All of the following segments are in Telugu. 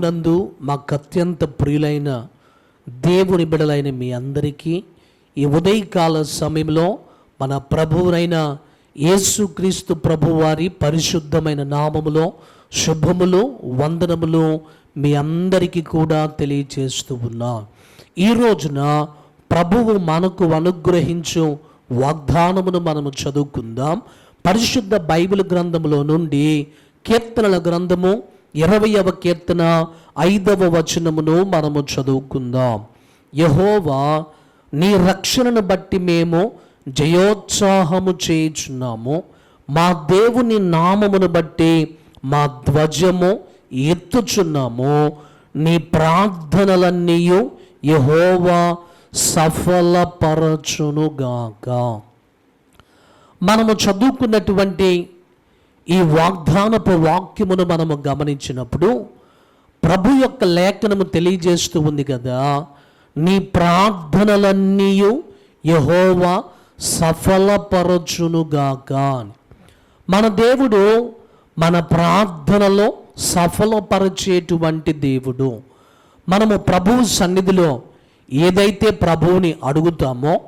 ప్రభునందు మాకు అత్యంత ప్రియులైన దేవుని బిడలైన మీ అందరికీ ఈ ఉదయకాల సమయంలో మన ప్రభువునైన యేసుక్రీస్తు ప్రభువారి పరిశుద్ధమైన నామములో శుభములు వందనములు మీ అందరికీ కూడా తెలియచేస్తూ ఉన్నా. ఈ రోజున ప్రభువు మనకు అనుగ్రహించు వాగ్దానమును మనము చదువుకుందాం. పరిశుద్ధ బైబిల్ గ్రంథములో నుండి కీర్తనల గ్రంథము ఇరవయవ కీర్తన ఐదవ వచనమును మనము చదువుకుందాం. యహోవా నీ రక్షణను బట్టి మేము జయోత్సాహము చేయుచున్నాము. మా దేవుని నామమును బట్టి మా ధ్వజము ఎత్తుచున్నాము. నీ ప్రార్థనలన్నీ యహోవా సఫలపరచునుగాక. మనము చదువుకున్నటువంటి ఈ వాగ్దానపు వాక్యమును మనము గమనించినప్పుడు ప్రభు యొక్క లేఖనము తెలియజేస్తూ ఉంది కదా నీ ప్రార్థనలన్నీ యహోవా సఫలపరచునుగాక అని. మన దేవుడు మన ప్రార్థనలో సఫలపరిచేటువంటి దేవుడు. మనము ప్రభువు సన్నిధిలో ఏదైతే ప్రభువుని అడుగుతామో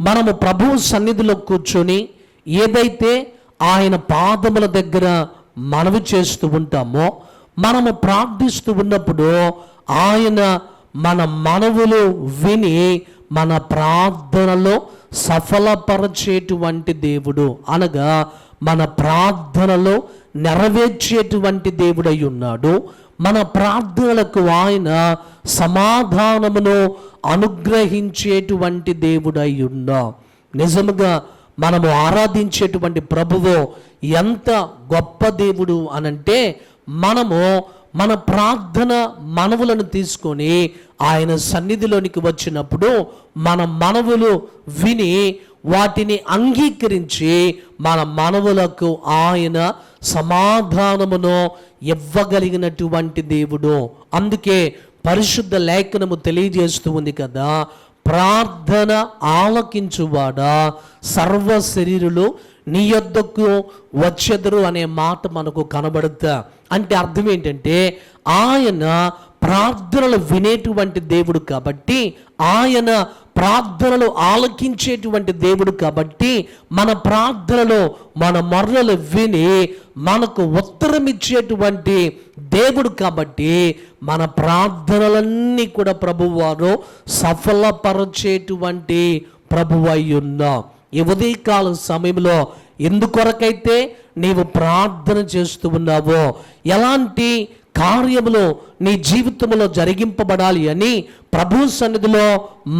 మనము ప్రభువు సన్నిధిలో కూర్చొని ఏదైతే ఆయన పాదముల దగ్గర మనవి చేస్తూ ఉంటామో మనము ప్రార్థిస్తూ ఉన్నప్పుడు ఆయన మన మనవులు విని మన ప్రార్థనలో సఫలపరచేటువంటి దేవుడు అనగా మన ప్రార్థనలో నెరవేర్చేటువంటి దేవుడై ఉన్నాడు. మన ప్రార్థనలకు ఆయన సమాధానమును అనుగ్రహించేటువంటి దేవుడై ఉన్నా. నిజముగా మనము ఆరాధించేటువంటి ప్రభువు ఎంత గొప్ప దేవుడు అనంటే మనము మన ప్రార్థన మనవులను తీసుకొని ఆయన సన్నిధిలోనికి వచ్చినప్పుడు మన మనవులు విని వాటిని అంగీకరించి మన మనవులకు ఆయన సమాధానమును ఇవ్వగలిగినటువంటి దేవుడు. అందుకే పరిశుద్ధ లేఖనము తెలియజేస్తూ ఉంది కదా ప్రార్థన ఆలకించువాడా? సర్వ శరీరులు నీ యొద్దకు వచ్చెదరు అనే మాట మనకు కనబడుతా. అంటే అర్థం ఏంటంటే ఆయన ప్రార్థనలు వినేటువంటి దేవుడు కాబట్టి ఆయన ప్రార్థనలు ఆలకించేటువంటి దేవుడు కాబట్టి మన ప్రార్థనలో మన మొర్రలు విని మనకు ఉత్తరం ఇచ్చేటువంటి దేవుడు కాబట్టి మన ప్రార్థనలన్నీ కూడా ప్రభువారు సఫలపరచేటువంటి ప్రభు ఉన్నాం. ఈ ఉదయకాల సమయంలో ఎందుకొరకైతే నీవు ప్రార్థన చేస్తూ ఉన్నావో ఎలాంటి కార్యములు నీ జీవితంలో జరిగింపబడాలి అని ప్రభు సన్నిధిలో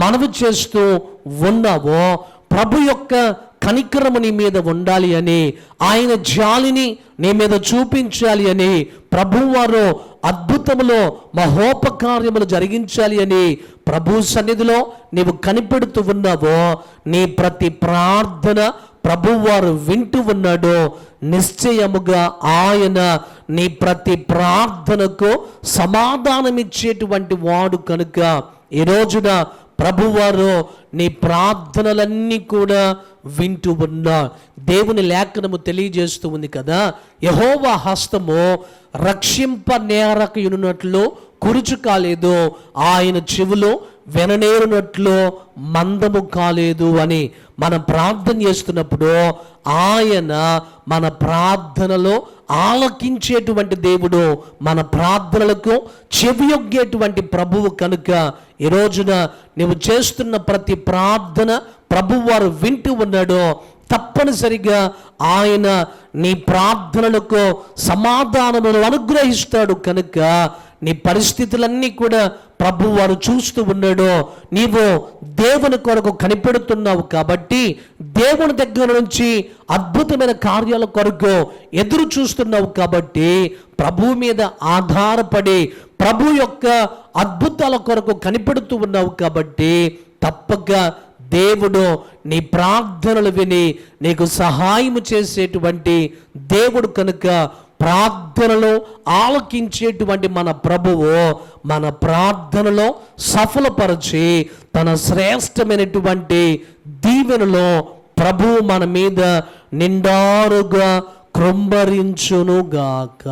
మనవి చేస్తూ ఉన్నావో ప్రభు యొక్క కనికరము నీ మీద ఉండాలి అని ఆయన జాలిని నీ మీద చూపించాలి అని ప్రభువారు అద్భుతములో మహోపకార్యములు జరిగించాలి అని ప్రభు సన్నిధిలో నీవు కనిపెడుతూ ఉన్నావో నీ ప్రతి ప్రార్థన ప్రభువారు వింటూ ఉన్నాడో. నిశ్చయముగా ఆయన నీ ప్రతి ప్రార్థనకు సమాధానమిచ్చేటువంటి వాడు కనుక ఈ రోజున ప్రభువారు నీ ప్రార్థనలన్నీ కూడా వింటూ ఉన్నా దేవుని లేఖనము తెలియజేస్తూ ఉంది కదా యహోవా హస్తము రక్షింప నేరకయున్నట్లు కురుచు కాలేదు ఆయన చెవులు విననేరునట్లు మందము కాలేదు అని మనం ప్రార్థన చేస్తున్నప్పుడు ఆయన మన ప్రార్థనలో ఆలకించేటువంటి దేవుడు మన ప్రార్థనలకు చెవియొగ్గేటువంటి ప్రభువు కనుక ఈ రోజున నువ్వు చేస్తున్న ప్రతి ప్రార్థన ప్రభువు వారు వింటూ ఉన్నాడో తప్పనిసరిగా ఆయన నీ ప్రార్థనలకు సమాధానమును అనుగ్రహిస్తాడు కనుక నీ పరిస్థితులన్నీ కూడా ప్రభు వారు చూస్తూ ఉన్నాడు నీవు దేవుని కొరకు కనిపెడుతున్నావు కాబట్టి దేవుని దగ్గర నుంచి అద్భుతమైన కార్యాల కొరకు ఎదురు చూస్తున్నావు కాబట్టి ప్రభు మీద ఆధారపడి ప్రభు యొక్క అద్భుతాల కొరకు కనిపెడుతూ ఉన్నావు కాబట్టి తప్పక దేవుడు నీ ప్రార్థనలు విని నీకు సహాయం చేసేటువంటి దేవుడు కనుక ప్రార్థనలో ఆలకించేటువంటి మన ప్రభువు మన ప్రార్థనలో సఫలపరిచి తన శ్రేష్టమైనటువంటి దీవెనలో ప్రభువు మన మీద నిండారుగా కృంభరించునుగాక